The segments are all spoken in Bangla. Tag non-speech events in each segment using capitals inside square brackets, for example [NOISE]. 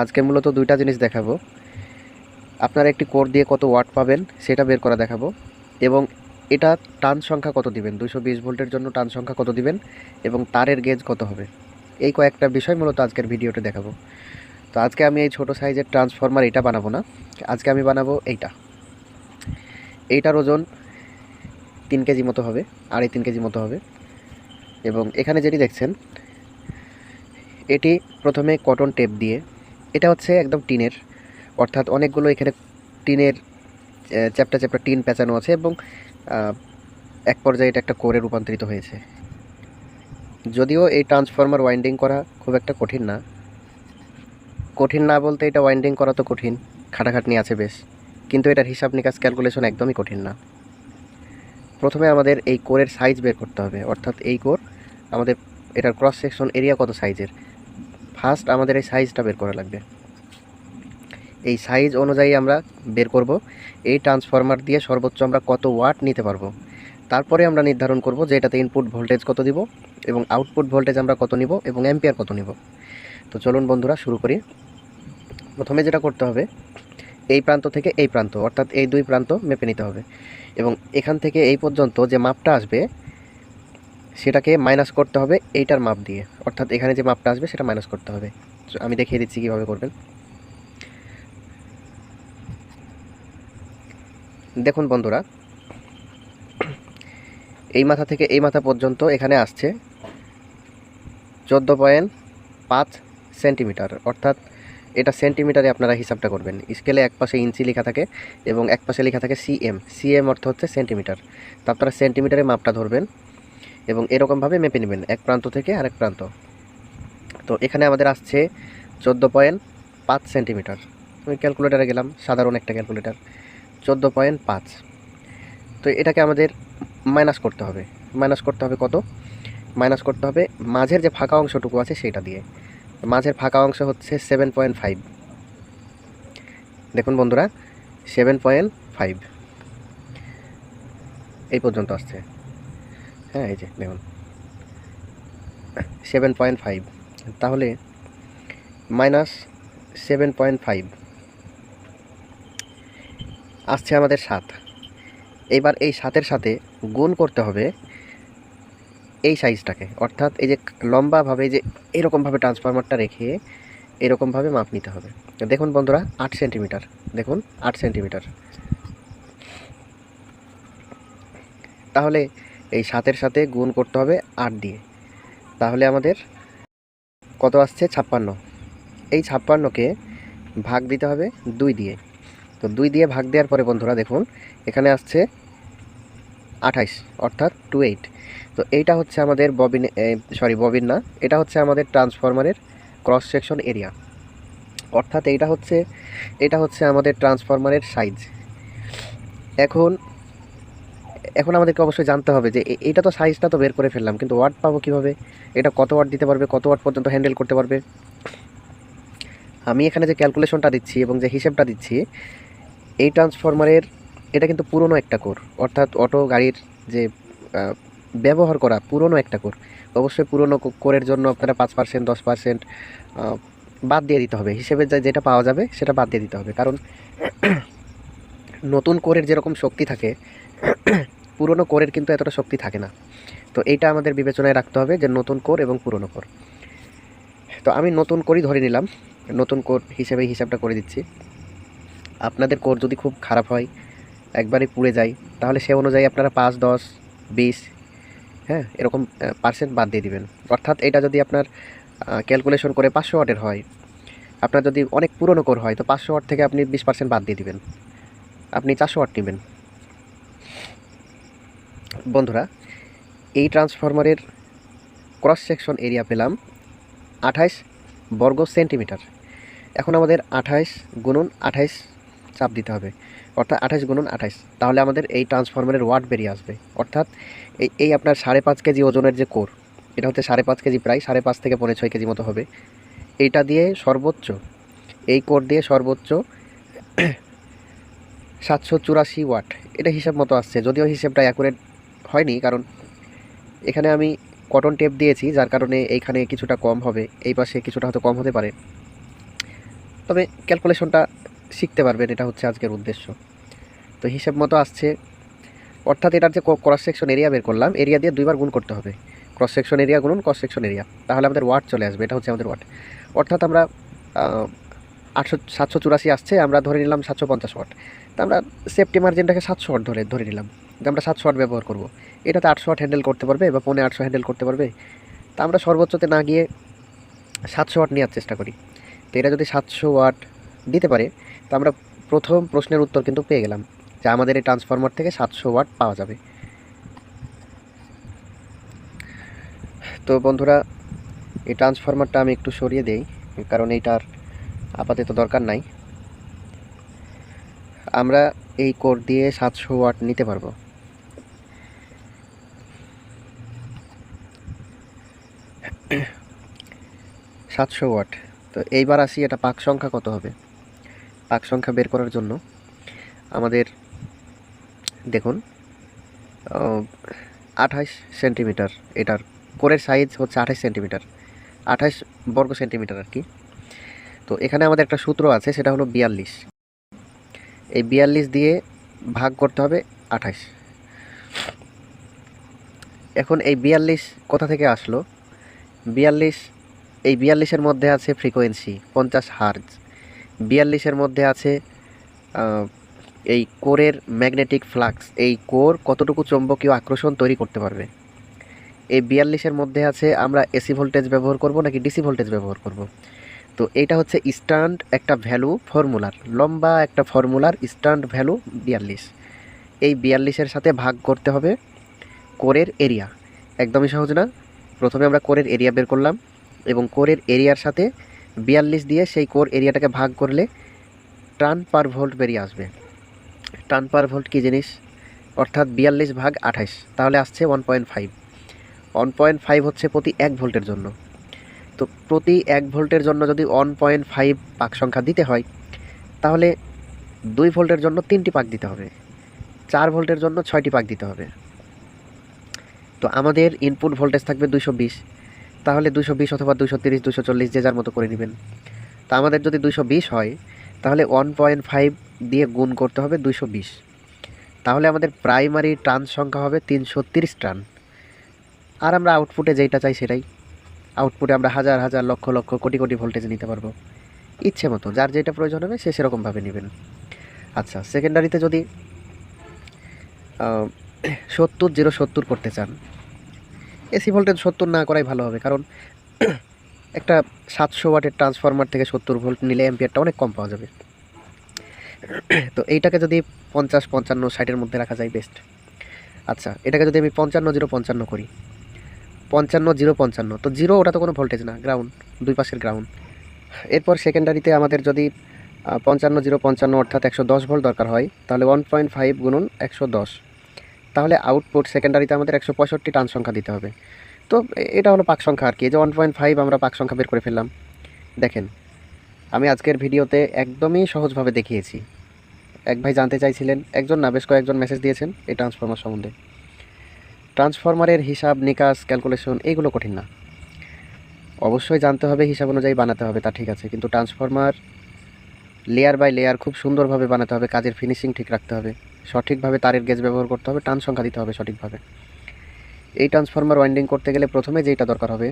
আজকে মূলত দুইটা জিনিস দেখাবো। আপনারা একটি কোর দিয়ে কত ওয়াট পাবেন সেটা বের করা দেখাবো এবং এটা টান সংখ্যা কত দিবেন? দুশো বিশ ভোল্টের জন্য টান সংখ্যা কত দিবেন এবং তারের গেজ কত হবে? এই কয়েকটা বিষয় মূলত আজকের ভিডিওতে দেখাবো। তো আজকে আমি এই ছোট সাইজের ট্রান্সফরমার এটা বানাবো না। আজকে আমি বানাবো এইটা। এইটার ওজন তিন কেজি মতো হবে, আড়াই তিন কেজি মতো হবে। এবং এখানে যেটি দেখছেন, এটি প্রথমে কটন টেপ দিয়ে এটা হচ্ছে একদম টিনের, অর্থাৎ অনেকগুলো এখানে টিনের চ্যাপ্টা চ্যাপ্টা টিন পেঁচানো আছে এবং এক পর্যায়ে এটা একটা কোরে রূপান্তরিত হয়েছে। যদিও এই ট্রান্সফর্মার ওয়াইন্ডিং করা খুব একটা কঠিন না। কঠিন না বলতে এটা ওয়াইন্ডিং করা তো কঠিন, খাটাখাটনি আছে বেশ, কিন্তু এটার হিসাব নিকাশ ক্যালকুলেশন একদমই কঠিন না। প্রথমে আমাদের এই কোরের সাইজ বের করতে হবে, অর্থাৎ এই কোর আমাদের, এটার ক্রস সেকশন এরিয়া কত সাইজের ফার্স্ট আমাদের এই সাইজটা বের করা লাগবে। এই সাইজ অনুযায়ী আমরা বের করব। এই ট্রান্সফরমার দিয়ে সর্বোচ্চ আমরা কত ওয়াট নিতে পারব? তারপরে আমরা নির্ধারণ করব যে এটাতে ইনপুট ভোল্টেজ কত দিব এবং আউটপুট ভোল্টেজ আমরা কত নিব এবং অ্যাম্পিয়ার কত নিব। তো চলুন বন্ধুরা, শুরু করি। প্রথমে যেটা করতে হবে, এই প্রান্ত থেকে এই প্রান্ত, অর্থাৎ এই দুই প্রান্ত মেপে নিতে হবে। এবং এখান থেকে এই পর্যন্ত যে মাপটা আসবে সেটাকে মাইনাস করতে হবে এইটার মাপ দিয়ে। অর্থাৎ এখানে যে মাপটা আসবে সেটা মাইনাস করতে হবে। আমি দেখিয়ে দিচ্ছি কীভাবে করবেন। দেখুন বন্ধুরা, এই মাথা থেকে এই মাথা পর্যন্ত এখানে আসছে চোদ্দ পয়েন্ট পাঁচ সেন্টিমিটার। অর্থাৎ এটা সেন্টিমিটারে আপনারা হিসাবটা করবেন। স্কেলে এক পাশে ইঞ্চি লেখা থাকে এবং এক পাশে লেখা থাকে সিএম। সিএম অর্থ হচ্ছে সেন্টিমিটার। তো আপনারা সেন্টিমিটারে মাপটা ধরবেন। এবং এরকমভাবে মেপে নেবেন, এক প্রান্ত থেকে আরেক প্রান্ত। তো এখানে আমাদের আসছে চোদ্দ পয়েন্ট পাঁচ সেন্টিমিটার। আমি ক্যালকুলেটারে গেলাম, সাধারণ একটা ক্যালকুলেটার। চোদ্দ পয়েন্ট পাঁচ। তো এটাকে আমাদের মাইনাস করতে হবে। মাইনাস করতে হবে কত? মাইনাস করতে হবে মাঝের যে ফাঁকা অংশটুকু আছে সেটা দিয়ে। মাঝের ফাঁকা অংশ হচ্ছে সেভেন পয়েন্ট ফাইভ। দেখুন বন্ধুরা, সেভেন পয়েন্ট ফাইভ। এই পর্যন্ত আসছে। হ্যাঁ এই যে দেখুন। সেভেন পয়েন্ট ফাইভ তাহলে মাইনাস সেভেন পয়েন্ট ফাইভ আসছে আমাদের সাত। এবার এই সাতের সাথে গুণ করতে হবে এই সাইজটাকে অর্থাৎ এই যে লম্বাভাবে যে এরকমভাবে ট্রান্সফরমারটা রেখে এরকমভাবে মাপ নিতে হবে। দেখুন বন্ধুরা, আট সেন্টিমিটার দেখুন, আট সেন্টিমিটার তাহলে এই সাতের সাথে গুণ করতে হবে আট দিয়ে। তাহলে আমাদের কত আসছে? ছাপ্পান্ন। এই ছাপ্পান্নকে ভাগ দিতে হবে দুই দিয়ে। তো দুই দিয়ে ভাগ দেওয়ার পরে বন্ধুরা দেখুন, এখানে আসছে আঠাইশ, অর্থাৎ টু এইট। তো এইটা হচ্ছে আমাদের ববিন সরি, ববিন না, এটা হচ্ছে আমাদের ট্রান্সফরমারের ক্রস সেকশন এরিয়া। অর্থাৎ এইটা হচ্ছে, এটা হচ্ছে আমাদের ট্রান্সফরমারের সাইজ। এখন এখন আমাদেরকে অবশ্যই জানতে হবে যে এটা তো সাইজটা তো বের করে ফেললাম, কিন্তু ওয়াট পাবো কীভাবে? এটা কত ওয়াট দিতে পারবে, কত ওয়াট পর্যন্ত হ্যান্ডেল করতে পারবে? আমি এখানে যে ক্যালকুলেশনটা দিচ্ছি এবং যে হিসেবটা দিচ্ছি, এই ট্রান্সফরমারের এটা কিন্তু পুরনো একটা কোর অর্থাৎ অটো গাড়ির যে ব্যবহার করা পুরনো একটা কোর অবশ্যই পুরনো কোরের জন্য আপনারা পাঁচ পার্সেন্ট দশ পার্সেন্ট বাদ দিয়ে দিতে হবে। হিসেবে যা- যেটা পাওয়া যাবে, সেটা বাদ দিয়ে দিতে হবে। কারণ [CLEARS THROAT] নতুন কোরের যেরকম শক্তি থাকে [COUGHS] পুরনো কোরের কিন্তু এতটা শক্তি থাকে না। তো এইটা আমাদের বিবেচনায় রাখতে হবে যে নতুন কোর এবং পুরনো কোর। তো আমি নতুন কোরই ধরে নিলাম। নতুন কোর হিসেবে হিসাবটা করে দিচ্ছি। আপনাদের কোর যদি খুব খারাপ হয়, একবারে পুড়ে যায়, তাহলে সে অনুযায়ী আপনারা পাঁচ, দশ, বিশ হ্যাঁ এরকম পার্সেন্ট বাদ দিয়ে দিবেন। অর্থাৎ এটা যদি আপনার ক্যালকুলেশন করে পাঁচশো ওয়াটের হয়, আপনার যদি অনেক পুরনো কোর হয়, তো পাঁচশো ওয়াট থেকে আপনি বিশ পার্সেন্ট বাদ দিয়ে দিবেন। আপনি চারশো ওয়াট নেবেন। বন্ধুরা, এই ট্রান্সফরমারের ক্রস সেকশন এরিয়া পেলাম আঠাইশ বর্গ সেন্টিমিটার এখন আমাদের আঠাইশ গুণন আঠাইশ চাপ দিতে হবে। অর্থাৎ আঠাইশ গুণন আঠাইশ। তাহলে আমাদের এই ট্রান্সফরমারের ওয়াট বেরিয়ে আসবে। অর্থাৎ এই এই আপনার সাড়ে পাঁচ কেজি ওজনের যে কোর, এটা হচ্ছে সাড়ে পাঁচ কেজি প্রায়, সাড়ে পাঁচ থেকে পনেরো ছয় কেজি মতো হবে। এইটা দিয়ে সর্বোচ্চ, এই কোর দিয়ে সর্বোচ্চ সাতশো চুরাশি ওয়াট এটা হিসাব মতো আসছে। যদিও হিসেবটা অ্যাকুরেট হয়নি, কারণ এখানে আমি কটন টেপ দিয়েছি, যার কারণে এইখানে কিছুটা কম হবে, এই পাশে কিছুটা হয়তো কম হতে পারে। তবে ক্যালকুলেশনটা শিখতে পারবেন, এটা হচ্ছে আজকের উদ্দেশ্য। তো হিসেব মতো আসছে, অর্থাৎ এটার যে ক্রস সেকশন এরিয়া বের করলাম এরিয়া দিয়ে দুইবার গুণ করতে হবে। ক্রস সেকশন এরিয়া গুণন ক্রস সেকশন এরিয়া তাহলে আমাদের ওয়াট চলে আসবে, এটা হচ্ছে আমাদের ওয়াট অর্থাৎ আমরা আটশো, সাতশো চুরাশি আসছে, আমরা ধরে নিলাম সাতশো পঞ্চাশ ওয়াট। তা আমরা সেফটি মার্জিনটাকে সাতশো ওয়াট ধরে ধরে নিলাম। যে আমরা সাতশো ওয়াট ব্যবহার করব। এটাতে আটশো ওয়াট হ্যান্ডেল করতে পারবে বা পৌনে আটশো হ্যান্ডেল করতে পারবে। তা আমরা সর্বোচ্চতে না গিয়ে সাতশো ওয়াট নেওয়ার চেষ্টা করি। তো এটা যদি সাতশো ওয়াট দিতে পারে, তো আমরা প্রথম প্রশ্নের উত্তর কিন্তু পেয়ে গেলাম যে আমাদের এই ট্রান্সফরমার থেকে সাতশো ওয়াট পাওয়া যাবে। তো বন্ধুরা, এই ট্রান্সফরমারটা আমি একটু সরিয়ে দেই, কারণ এইটার আপাতত দরকার নাই। আমরা এই কোর দিয়ে সাতশো ওয়াট নিতে পারব। সাতশো ওয়াট। তো এইবার আসি, এটা পাক সংখ্যা কত হবে? পাক সংখ্যা বের করার জন্য আমাদের, দেখুন আঠাশ সেন্টিমিটার, এটার কোরের সাইজ হচ্ছে আঠাশ সেন্টিমিটার আঠাশ বর্গ সেন্টিমিটার আর কি। তো এখানে আমাদের একটা সূত্র আছে, সেটা হলো বিয়াল্লিশ। এই বিয়াল্লিশ দিয়ে ভাগ করতে হবে আঠাশ এখন এই বিয়াল্লিশ কোথা থেকে আসলো? বিয়াল্লিশ, এই বিয়াল্লিশের মধ্যে আছে ফ্রিকোয়েন্সি পঞ্চাশ হার্জ বিয়াল্লিশের মধ্যে আছে এই কোরের ম্যাগনেটিক ফ্লাক্স এই কোর কতটুকু চৌম্বকীয় আকর্ষণ তৈরি করতে পারবে? এই বিয়াল্লিশের মধ্যে আছে, আমরা এসি ভোল্টেজ ব্যবহার করব নাকি ডিসি ভোল্টেজ ব্যবহার করব? তো এইটা হচ্ছে স্ট্যান্ড একটা ভ্যালু ফর্মুলার লম্বা একটা ফর্মুলার স্ট্যান্ড ভ্যালু বিয়াল্লিশ। এই বিয়াল্লিশের সাথে ভাগ করতে হবে কোরের এরিয়া একদমই সহজ না? প্রথমে আমরা কোরের এরিয়া বের করলাম এবং কোরের এরিয়ার সাথে বিয়াল্লিশ দিয়ে সেই কোর এরিয়াটাকে ভাগ করলে টান পার ভোল্ট বেরিয়ে আসবে। টান পার ভোল্ট কী জিনিস? অর্থাৎ বিয়াল্লিশ ভাগ আঠাশ তাহলে আসছে one point five. One point five হচ্ছে প্রতি এক ভোল্টের জন্য। তো প্রতি এক ভোল্টের জন্য যদি ওয়ান পয়েন্ট ফাইভ পাক সংখ্যা দিতে হয়, তাহলে দুই ভোল্টের জন্য তিনটি পাক দিতে হবে। চার ভোল্টের জন্য ছয়টি পাক দিতে হবে। তো আমাদের ইনপুট ভোল্টেজ থাকবে দুশো বিশ। তাহলে দুশো বিশ অথবা দুশো তিরিশ দুশো চল্লিশ যে যার মতো করে নেবেন। তা আমাদের যদি দুশো বিশ হয়, তাহলে ওয়ান পয়েন্ট ফাইভ দিয়ে গুণ করতে হবে দুশো বিশ। তাহলে আমাদের প্রাইমারি টার্ন সংখ্যা হবে তিনশো তিরিশ টার্ন। আর আমরা আউটপুটে যেটা চাই সেটাই। আউটপুটে আমরা হাজার হাজার, লক্ষ লক্ষ, কোটি কোটি ভোল্টেজ নিতে পারব। ইচ্ছে মতো, যার যেটা প্রয়োজন হবে সে সেরকমভাবে নেবেন। আচ্ছা সেকেন্ডারিতে যদি সত্তর, জিরো সত্তর করতে চান। এসি ভোল্টেজ সত্তর না করাই ভালো হবে, কারণ [CLEARS THROAT] একটা সাতশো ওয়াটের ট্রান্সফরমার থেকে সত্তর ভোল্ট নিলে অ্যাম্পিয়ারটা অনেক কম পাওয়া যাবে। [CLEARS THROAT] তো এইটাকে যদি পঞ্চাশ, পঞ্চান্ন, ষাটের মধ্যে রাখা যায় বেস্ট আচ্ছা এটাকে যদি আমি পঞ্চান্ন, জিরো, পঞ্চান্ন করি। পঞ্চান্ন, জিরো, পঞ্চান্ন। তো জিরো ওটা তো কোনো ভোল্টেজ না গ্রাউন্ড দুই পাশের গ্রাউন্ড এরপর সেকেন্ডারিতে আমাদের যদি পঞ্চান্ন, জিরো, পঞ্চান্ন অর্থাৎ একশো দশ ভোল্ট দরকার হয়, তাহলে ওয়ান পয়েন্ট ফাইভ গুণন একশো দশ। তাহলে আউটপুট সেকেন্ডারিতে আমাদের একশো পঁয়ষট্টি টান সংখ্যা দিতে হবে। তো এটা হলো পাক সংখ্যা আর কি যে ওয়ান পয়েন্ট ফাইভ আমরা পাক সংখ্যা বের করে ফেললাম। দেখেন, আমি আজকের ভিডিওতে একদমই সহজভাবে দেখিয়েছি। এক ভাই জানতে চাইছিলেন, একজন না, বেশ কয়েকজন মেসেজ দিয়েছেন এই ট্রান্সফর্মার সম্বন্ধে। ট্রান্সফর্মারের হিসাব, নিকাশ ক্যালকুলেশন এইগুলো কঠিন না। অবশ্যই জানতে হবে, হিসাব অনুযায়ী বানাতে হবে, তা ঠিক আছে। কিন্তু ট্রান্সফর্মার লেয়ার বাই লেয়ার খুব সুন্দরভাবে বানাতে হবে, কাজের ফিনিশিং ঠিক রাখতে হবে। সঠিকভাবে তারের গেজ ব্যবহার করতে হবে, টান সংখ্যা দিতে হবে সঠিকভাবে। এই ট্রান্সফরমার ওয়াইন্ডিং করতে গেলে প্রথমে যেটা দরকার হবে,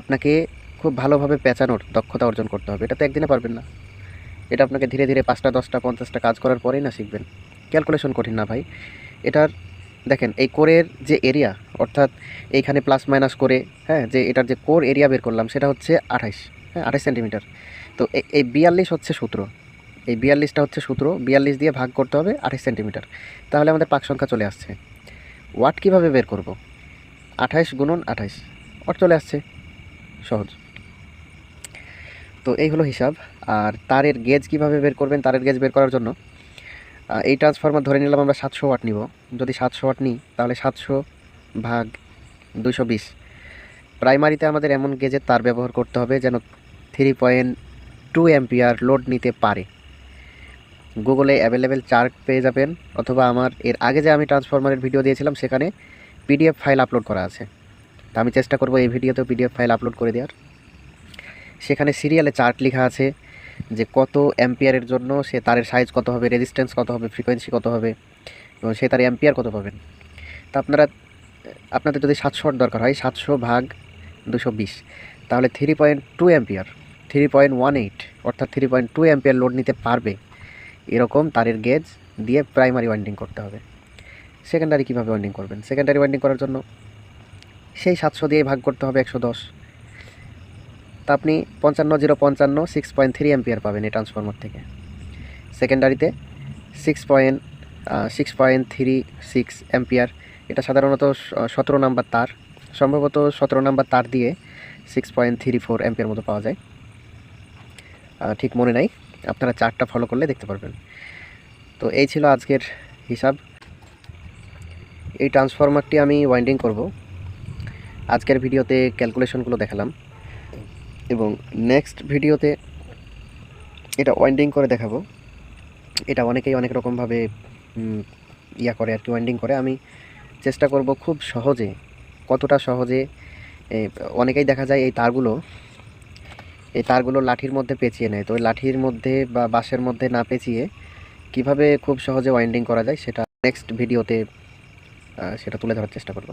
আপনাকে খুব ভালোভাবে পেঁচানোর দক্ষতা অর্জন করতে হবে। এটা তো একদিনে পারবেন না। এটা আপনাকে ধীরে ধীরে পাঁচটা, দশটা, পঞ্চাশটা কাজ করার পরেই না শিখবেন। ক্যালকুলেশন কঠিন না ভাই। এটার, দেখেন, এই কোরের যে এরিয়া অর্থাৎ এইখানে প্লাস মাইনাস করে হ্যাঁ যে এটার যে কোর এরিয়া বের করলাম, সেটা হচ্ছে আঠাইশ হ্যাঁ আঠাইশ সেন্টিমিটার তো এই বিয়াল্লিশ হচ্ছে সূত্র। এই বিয়াল্লিশটা হচ্ছে সূত্র, বিয়াল্লিশ দিয়ে ভাগ করতে হবে আঠাইশ সেন্টিমিটার। তাহলে আমাদের পাক সংখ্যা চলে আসছে। ওয়াট কীভাবে বের করব? আঠাইশ গুণন আঠাইশ ওয়াট চলে আসছে? সহজ। তো এই হলো হিসাব। আর তারের গেজ কীভাবে বের করবেন, তারের গেজ বের করার জন্য এই ট্রান্সফরমার ধরে নিলাম আমরা সাতশো ওয়াট নিব। যদি সাতশো ওয়াট নিই, তাহলে সাতশো ভাগ দুশো বিশ। প্রাইমারিতে আমাদের এমন গেজের তার ব্যবহার করতে হবে যেন three point two ampere load নিতে পারে। গুগলে অ্যাভেলেবেল চার্ট পেয়ে যাবেন, অথবা আমার এর আগে যে আমি ট্রান্সফরমারের ভিডিও দিয়েছিলাম সেখানে পিডিএফ ফাইল আপলোড করা আছে। তা আমি চেষ্টা করব এই ভিডিওতেও পিডিএফ ফাইল আপলোড করে দেওয়ার। সেখানে সিরিয়ালে চার্ট লেখা আছে যে কত অ্যাম্পিয়ারের জন্য সে তারের সাইজ কত হবে রেজিস্ট্যান্স কত হবে ফ্রিকোয়েন্সি কত হবে, এবং সে তার অ্যাম্পিয়ার কত পাবেন। তা আপনারা, আপনাদের যদি সাতশোর দরকার হয়, সাতশো ভাগ দুশো বিশ, তাহলে three point two ampere three point one eight অর্থাৎ three point two ampere load নিতে পারবে। এরকম তারের গেজ দিয়ে প্রাইমারি ওয়াইন্ডিং করতে হবে। সেকেন্ডারি কীভাবে ওয়াইন্ডিং করবেন? সেকেন্ডারি ওয়াইন্ডিং করার জন্য সেই সাতশো দিয়ে ভাগ করতে হবে একশো দশ। তা আপনি পঞ্চান্ন জিরো পঞ্চান্ন সিক্স পয়েন্ট থ্রি অ্যাম্পিয়ার পাবেন এই ট্রান্সফরমার থেকে। সেকেন্ডারিতে six point six point three six ampere এটা সাধারণত সতেরো নাম্বার তার। সম্ভবত সতেরো নাম্বার তার দিয়ে six point three four ampere মতো পাওয়া যায়। ঠিক মনে নাই। আপনারা চার্টটা ফলো করলে দেখতে পারবেন। তো এই ছিল আজকের হিসাব। এই ট্রান্সফরমারটি আমি ওয়াইন্ডিং করব। আজকের ভিডিওতে ক্যালকুলেশনগুলো দেখালাম। এবং নেক্সট ভিডিওতে এটা ওয়াইন্ডিং করে দেখাবো। এটা অনেকেই অনেক রকমভাবে ইয়া করে আর কি ওয়াইন্ডিং করে। আমি চেষ্টা করব খুব সহজে, কতটা সহজে অনেকেই দেখা যায় এই তারগুলো এই তারগুলো লাঠির মধ্যে পেঁচিয়ে নেয়। তো ওই লাঠির মধ্যে বা বাঁশের মধ্যে না পেঁচিয়ে কীভাবে খুব সহজে ওয়াইন্ডিং করা যায় সেটা নেক্সট ভিডিওতে সেটা তুলে ধরার চেষ্টা করব।